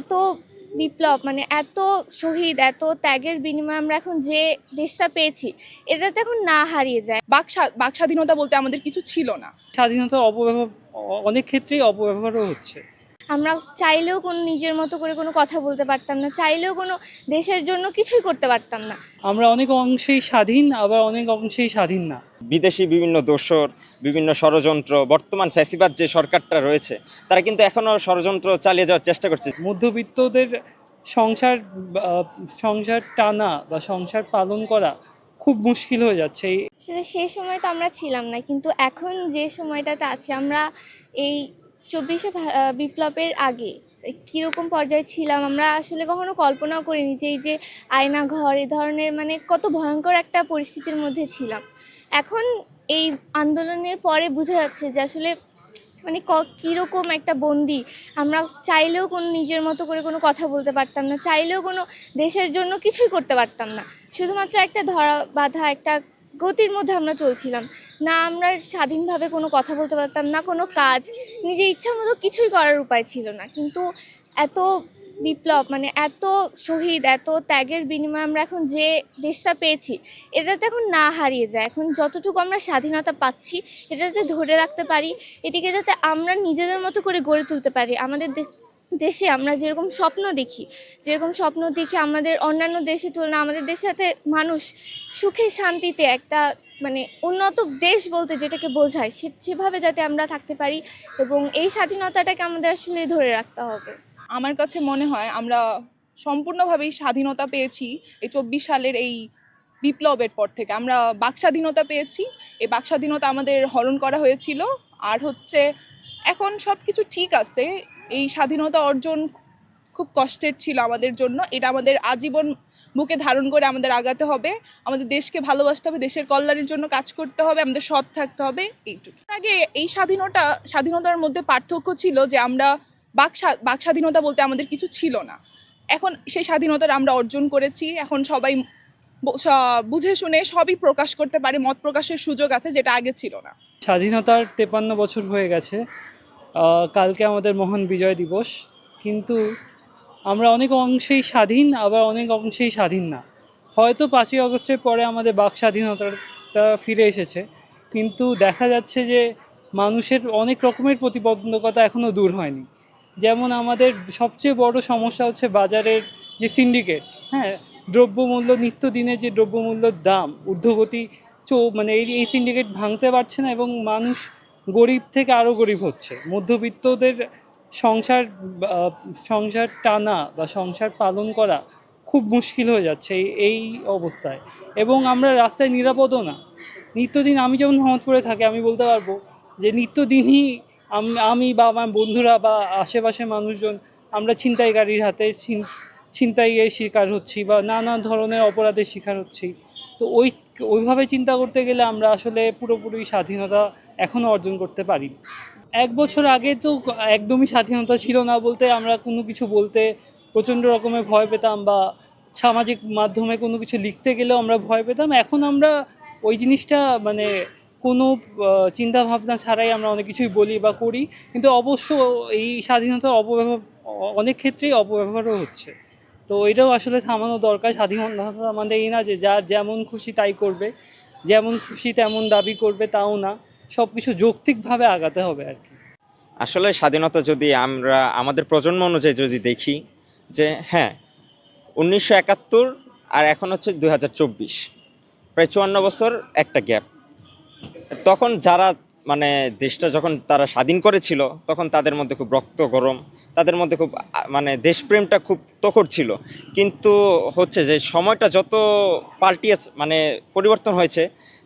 এত বিপ্লব মানে এত শহীদ এত ত্যাগের বিনিময়ে আমরা এখন যে দেশটা পেয়েছি এটা তো এখন না হারিয়ে যায়। বাক বাক স্বাধীনতা বলতে আমাদের কিছু ছিল না। স্বাধীনতা অপব্যবহার অনেক ক্ষেত্রেই অপব্যবহারও হচ্ছে। আমরা চাইলেও কোনো নিজের মতো করে কোনো কথা বলতে পারতাম না চাইলেও কোনো দেশের জন্য কিছুই করতে পারতাম না। আমরা অনেক অংশেই স্বাধীন আবার অনেক অংশেই স্বাধীন না। বিদেশি বিভিন্ন দোসর বিভিন্ন ষড়যন্ত্র বর্তমান ফ্যাসিবাদ যে সরকারটা রয়েছে তারা কিন্তু এখনও ষড়যন্ত্র চালিয়ে যাওয়ার চেষ্টা করছে। মধ্যবিত্তদের সংসার সংসার টানা বা সংসার পালন করা খুব মুশকিল হয়ে যাচ্ছে। আসলে সেই সময় তো আমরা ছিলাম না কিন্তু এখন যে সময়টাতে আছি আমরা এই চব্বিশে বিপ্লবের আগে কীরকম পর্যায়ে ছিলাম? আমরা আসলে কখনো কল্পনাও করিনি যে এই যে আয়না ঘর এই ধরনের মানে কত ভয়ঙ্কর একটা পরিস্থিতির মধ্যে ছিলাম। এখন এই আন্দোলনের পরে বোঝা যাচ্ছে যে আসলে মানে ক কীরকম একটা বন্দি। আমরা চাইলেও কোনো নিজের মতো করে কোনো কথা বলতে পারতাম না, চাইলেও কোনো দেশের জন্য কিছুই করতে পারতাম না। শুধুমাত্র একটা ধরা বাঁধা, একটা গতির মধ্যে আমরা চলছিলাম। না আমরা স্বাধীনভাবে কোনো কথা বলতে পারতাম, না কোনো কাজ। নিজের ইচ্ছার মতো কিছুই করার উপায় ছিল না। কিন্তু এত বিপ্লব মানে এত শহীদ, এত ত্যাগের বিনিময়ে আমরা এখন যে দেশটা পেয়েছি, এটা যাতে এখন না হারিয়ে যায়। এখন যতটুকু আমরা স্বাধীনতা পাচ্ছি এটা যাতে ধরে রাখতে পারি, এটিকে যাতে আমরা নিজেদের মতো করে গড়ে তুলতে পারি, আমাদের দেশে আমরা যেরকম স্বপ্ন দেখি, যেরকম স্বপ্ন দেখি আমাদের অন্যান্য দেশের তুলনায় আমাদের দেশে যাতে মানুষ সুখে শান্তিতে একটা মানে উন্নত দেশ বলতে যেটাকে বোঝায়, সে, সেভাবে যাতে আমরা থাকতে পারি এবং এই স্বাধীনতাটাকে আমাদের আসলে ধরে রাখতে হবে। আমার কাছে মনে হয় আমরা সম্পূর্ণভাবেই স্বাধীনতা পেয়েছি এই চব্বিশ সালের এই বিপ্লবের পর থেকে। আমরা বাক স্বাধীনতা পেয়েছি, এই বাক স্বাধীনতা আমাদের হরণ করা হয়েছিল। আর হচ্ছে এখন সব কিছু ঠিক আছে। এই স্বাধীনতা অর্জন খুব কষ্টের ছিল আমাদের জন্য। এটা আমাদের আজীবন বুকে ধারণ করে আমাদের আগাতে হবে। আমাদের দেশকে ভালোবাসতে হবে, দেশের কল্যাণের জন্য কাজ করতে হবে, আমাদের সৎ থাকতে হবে, এইটুকু। আগে এই স্বাধীনতা, স্বাধীনতার মধ্যে পার্থক্য ছিল যে আমরা বাক বাক স্বাধীনতা বলতে আমাদের কিছু ছিল না। এখন সেই স্বাধীনতাটা আমরা অর্জন করেছি। এখন সবাই বুঝে শুনে সবই প্রকাশ করতে পারে, মত প্রকাশের সুযোগ আছে যেটা আগে ছিল না। স্বাধীনতার তেপান্ন বছর হয়ে গেছে কালকে আমাদের মহান বিজয় দিবস, কিন্তু আমরা অনেক অংশেই স্বাধীন, আবার অনেক অংশেই স্বাধীন না। হয়তো পাঁচই আগস্টের পরে আমাদের বাক স্বাধীনতাটা ফিরে এসেছে, কিন্তু দেখা যাচ্ছে যে মানুষের অনেক রকমের প্রতিবন্ধকতা এখনও দূর হয়নি। যেমন আমাদের সবচেয়ে বড় সমস্যা হচ্ছে বাজারের যে সিন্ডিকেট হ্যাঁ দ্রব্যমূল্য, নিত্যদিনের যে দ্রব্যমূল্যর দাম, ঊর্ধ্বগতি চো মানে এই এই সিন্ডিকেট ভাঙতে পারছে না এবং মানুষ গরিব থেকে আরও গরিব হচ্ছে। মধ্যবিত্তদের সংসার সংসার টানা বা সংসার পালন করা খুব মুশকিল হয়ে যাচ্ছে এই অবস্থায়। এবং আমরা রাস্তায় নিরাপদও না। নিত্যদিন আমি যেমন মোহাম্মদপুরে থাকি, আমি বলতে পারব যে নিত্যদিনই আমি বা আমার বন্ধুরা বা আশেপাশে মানুষজন, আমরা ছিনতাইকারীর হাতে ছিনতাইয়ের শিকার হচ্ছি বা নানা ধরনের অপরাধের শিকার হচ্ছি। তো ওই, ওইভাবে চিন্তা করতে গেলে আমরা আসলে পুরোপুরি স্বাধীনতা এখনও অর্জন করতে পারি। এক বছর আগে তো একদমই স্বাধীনতা ছিল না বলতে আমরা কোনো কিছু বলতে প্রচণ্ড রকমের ভয় পেতাম বা সামাজিক মাধ্যমে কোনো কিছু লিখতে গেলেও আমরা ভয় পেতাম। এখন আমরা ওই জিনিসটা মানে কোনো চিন্তা ভাবনা ছাড়াই আমরা অনেক কিছুই বলি বা করি। কিন্তু অবশ্য এই স্বাধীনতার অপব্যবহার অনেক ক্ষেত্রেই অপব্যবহারও হচ্ছে। তো এটাও আসলে থামানো দরকার স্বাধীনতা আমাদের এই না যে যার যেমন খুশি তাই করবে, যেমন খুশি তেমন দাবি করবে তাও না সব কিছু যৌক্তিকভাবে আগাতে হবে আর কি। আসলে স্বাধীনতা যদি আমরা, আমাদের প্রজন্ম অনুযায়ী যদি দেখি যে হ্যাঁ উনিশশো একাত্তর আর এখন হচ্ছে দুই হাজার চব্বিশ, প্রায় চুয়ান্ন বছর একটা গ্যাপ। তখন যারা মানে দেশটা যখন তারা স্বাধীন করেছিল, তখন তাদের মধ্যে খুব রক্ত গরম, তাদের মধ্যে খুব মানে দেশপ্রেমটা খুব তখর ছিল। কিন্তু হচ্ছে যে সময়টা যত পাল্টিয়েছে মানে পরিবর্তন হয়েছে,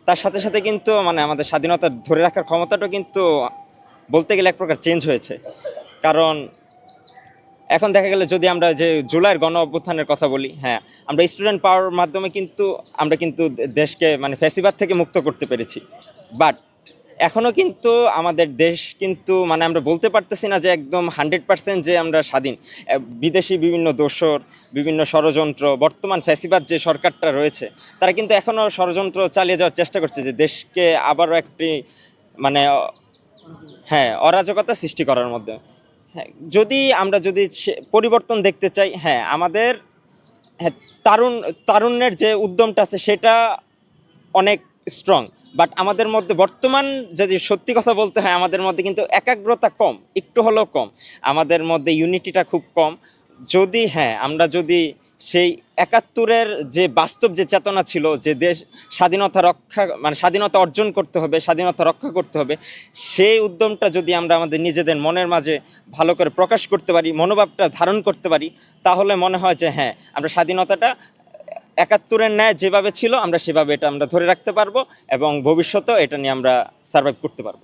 তার সাথে সাথে কিন্তু মানে আমাদের স্বাধীনতা ধরে রাখার ক্ষমতাটা কিন্তু বলতে গেলে এক প্রকার চেঞ্জ হয়েছে। কারণ এখন দেখা গেলে যদি আমরা যে জুলাইয়ের গণ অভ্যুত্থানের কথা বলি হ্যাঁ আমরা স্টুডেন্ট পাওয়ার মাধ্যমে কিন্তু, আমরা কিন্তু দেশকে মানে ফ্যাসিবাদ থেকে মুক্ত করতে পেরেছি। বাট এখনও কিন্তু আমাদের দেশ কিন্তু মানে আমরা বলতে পারতেছি না যে একদম হান্ড্রেড পার্সেন্ট যে আমরা স্বাধীন। বিদেশি বিভিন্ন দোষর, বিভিন্ন ষড়যন্ত্র, বর্তমান ফ্যাসিবাদ যে সরকারটা রয়েছে, তারা কিন্তু এখনও ষড়যন্ত্র চালিয়ে যাওয়ার চেষ্টা করছে যে দেশকে আবারও একটি মানে হ্যাঁ অরাজকতা সৃষ্টি করার মধ্যে। হ্যাঁ যদি আমরা যদি পরিবর্তন দেখতে চাই হ্যাঁ আমাদের হ্যাঁ তারুণ, তারুণ্যের যে উদ্যমটা আছে সেটা অনেক স্ট্রং বাট আমাদের মধ্যে বর্তমান যদি সত্যি কথা বলতে হয়, আমাদের মধ্যে কিন্তু একাগ্রতা কম, একটু হলেও কম। আমাদের মধ্যে ইউনিটিটা খুব কম। যদি হ্যাঁ আমরা যদি সেই একাত্তরের যে বাস্তব যে চেতনা ছিল, যে দেশ স্বাধীনতা রক্ষা মানে স্বাধীনতা অর্জন করতে হবে, স্বাধীনতা রক্ষা করতে হবে, সেই উদ্যমটা যদি আমরা আমাদের নিজেদের মনের মাঝে ভালো করে প্রকাশ করতে পারি, মনোভাবটা ধারণ করতে পারি, তাহলে মনে হয় যে হ্যাঁ আমরা স্বাধীনতাটা একাত্তরের ন্যায় যেভাবে ছিল, আমরা সেভাবে এটা আমরা ধরে রাখতে পারব এবং ভবিষ্যতেও এটা নিয়ে আমরা সার্ভাইভ করতে পারব।